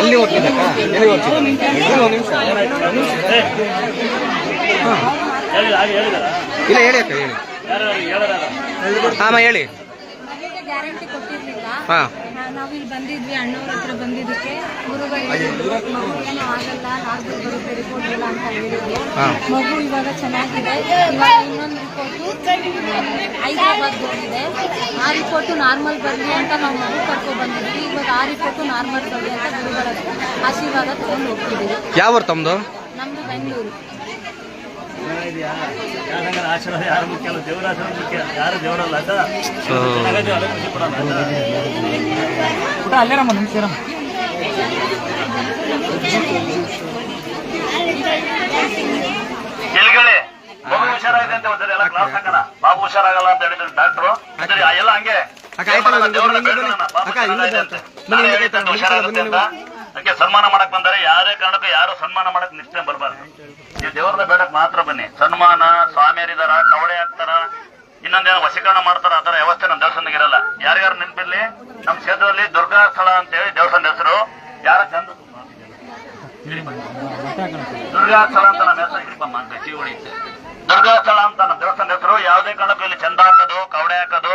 ಎಲ್ಲಿ ಹೋಗ್ತಿದ್ದಕ್ಕ ಎಲ್ಲಿ ಹೋಗ್ತಿದ್ದ ಒಂದು ನಿಮಿಷ. ಇಲ್ಲ ಹೇಳಿ ಅಕ್ಕ ಹೇಳಿ. ಹಾಂ ಹೇಳಿ. ಗ್ಯಾರಂಟಿ ಕೊಟ್ಟಿರ್ಲಿಲ್ಲ. ಹಾಂ. ನಾವು ಇಲ್ಲಿ ಬಂದಿದ್ವಿ ಅಣ್ಣವ್ರ ಹತ್ರ ಬಂದಿದ್ದಕ್ಕೆ. ಗುರುಗಳು ಏನೂ ಆಗಲ್ಲ ನಾಲ್ಕು ಬರುತ್ತೆ ರಿಪೋರ್ಟ್ ಇಲ್ಲ ಅಂತ ಮಗು ಇವಾಗ ಚೆನ್ನಾಗಿದೆ. ಇವಾಗ ಇನ್ನೊಂದು ರಿಪೋರ್ಟು ಹೈದರಾಬಾದ್ ಹೋಗಿದೆ ರಿಪೋರ್ಟು ನಾರ್ಮಲ್ ಬರಲಿ ಅಂತ ನಾವು ಮಗು ಕರ್ಕೊ ಬಂದಿದ್ವಿ ಇವಾಗ ಆ ರಿಪೋರ್ಟು ನಾರ್ಮಲ್ ಬರಲಿ ಅಂತ ಗುರುಗಳ ಹತ್ರ ಆಶೀರ್ವಾದ ತಗೊಂಡು ಹೋಗ್ತಿದ್ದೀವಿ. ಯಾವ ಊರು ತಮ್ಮದು ನಮ್ಮದು ಬೆಂಗಳೂರು. ಇದೆಯಾ ಯಾಕಂದ್ರೆ ಆಶೀರ್ವಾದ? ಯಾರು ಮುಖ್ಯ ಅಲ್ಲ? ದೇವರ ಆಶೀರ್ವಾದ ಹುಷಾರಾಗಲ್ಲ ಅಂತ ಹೇಳಿದ್ರು ಡಾಕ್ಟ್ರು ಸರಿ ಎಲ್ಲ ಹಂಗೆ. ಹುಷಾರಾಗುತ್ತೆ ಅಂತ. ಅದಕ್ಕೆ ಸನ್ಮಾನ ಮಾಡಕ್ ಬಂದರೆ ಯಾರೇ ಕಾರಣಕ್ಕೂ ಯಾರು ಸನ್ಮಾನ ಮಾಡಕ್ ನಿಶ್ಚಯ ಬರಬಾರ್ದು. ನೀವು ದೇವ್ರನ್ನ ಬೇಡಕ್ ಮಾತ್ರ ಬನ್ನಿ. ಸನ್ಮಾನ ಸ್ವಾಮಿಯರಿದಾರ ಕವಳೆ ಹಾಕ್ತಾರ ಇನ್ನೊಂದೇನೋ ವಶೀಕರಣ ಮಾಡ್ತಾರ ಆತರ ವ್ಯವಸ್ಥೆ ನಮ್ಮ ದೇವಸ್ಥಾನದಾಗ ಇರಲ್ಲ. ಯಾರ್ಯಾರು ನೆನಪಿರ್ಲಿ? ನಮ್ಮ ಕ್ಷೇತ್ರದಲ್ಲಿ ದುರ್ಗಾ ಸ್ಥಳ ಅಂತ ಹೇಳಿ ದೇವಸ್ಥಾನದ ಹೆಸರು. ಯಾರ ಚಂದ ದುರ್ಗಾ ಸ್ಥಳ ಅಂತ ನಮ್ಮ ಹೆಸರು ದುರ್ಗಾ ಸ್ಥಳ ಹೆಸರು ಯಾವುದೇ ಕಾರಣಕ್ಕೂ ಇಲ್ಲಿ ಚಂದ ಹಾಕೋದು, ಕವಡೆ ಹಾಕೋದು,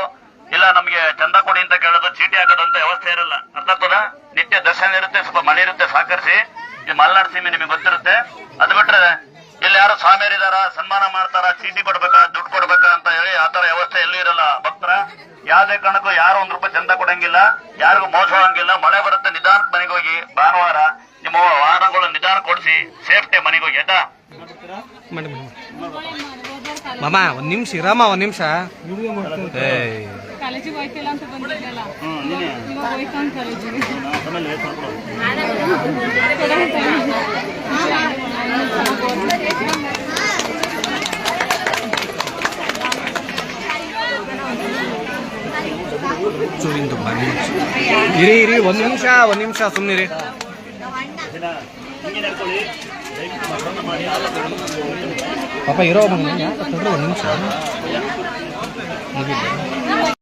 ಇಲ್ಲ ನಮಗೆ ಚಂದ ಕೊಡಿ ಅಂತ ಕೇಳೋದು, ಚೀಟಿ ಹಾಕೋದು ಅಂತ ವ್ಯವಸ್ಥೆ ಇರಲ್ಲ. ಅರ್ಥ ಆಗ್ತದ? ನಿತ್ಯ ದರ್ಶನ ಇರುತ್ತೆ, ಸ್ವಲ್ಪ ಮಳೆ ಇರುತ್ತೆ, ಸಹಕರಿಸಿ. ಈ ಮಲೆನಾಡು ಸೀಮೆ ನಿಮಗೆ ಗೊತ್ತಿರುತ್ತೆ. ಅದು ಬಿಟ್ರೆ, ಇಲ್ಲಿ ಯಾರು ಸ್ವಾಮಿಯರಿದಾರ, ಸನ್ಮಾನ ಮಾಡ್ತಾರ, ಚೀಟಿ ಕೊಡ್ಬೇಕಾ, ದುಡ್ಡು ಕೊಡ್ಬೇಕಾ ಅಂತ ಹೇಳಿ ಆತರ ವ್ಯವಸ್ಥೆ ಎಲ್ಲೂ ಇರಲ್ಲ, ಭಕ್ತರ. ಯಾವ್ದೇ ಕಾರಣಕ್ಕೂ ಯಾರು ಒಂದ್ ರೂಪಾಯಿ ಚಂದ ಕೊಡಂಗಿಲ್ಲ, ಯಾರಿಗೂ ಮೋಸ ಹೋಗಂಗಿಲ್ಲ ಮಳೆ ಬರುತ್ತೆ ನಿಧಾನ ಮನೆಗೆ ಹೋಗಿ, ಭಾನುವಾರ ನಿಮ್ಮ ವಾಹನಗಳು ನಿಧಾನ ಕೊಡಿಸಿ ಸೇಫ್ಟಿ ಮನೆಗೆ ಹೋಗಿ, ಆಯ್ತಾ? ಮಾಮ ಒಂದು ನಿಮಿಷ ಇರಮ್ಮ ಒಂದು ನಿಮಿಷ. ಕಾಲೇಜಿಗೆ ಹೋಯ್ತಿಲ್ಲ ಅಂತ ಬಂದಿದ್ದಲ್ಲ ಇವಾಗ ಕಾಲೇಜಿಗೆ. ಚೂರಿಂದು ಬನ್ನಿ ಇರಿ ಇರಿ ಒಂದು ನಿಮಿಷ ಒಂದು ನಿಮಿಷ ಸುಮ್ಮನಿರಿ ದಿನ ಹಿಂಗೆ ನಡ್ಕೊಳ್ಳಿ. ದಯವಿಟ್ಟು ಮಾಡಿ ಆಲೋಚನೆ ಪಾಪ ಇರೋ ಒಂದು ನಿಮಿಷ. ಮುಗಿಲ್ಲ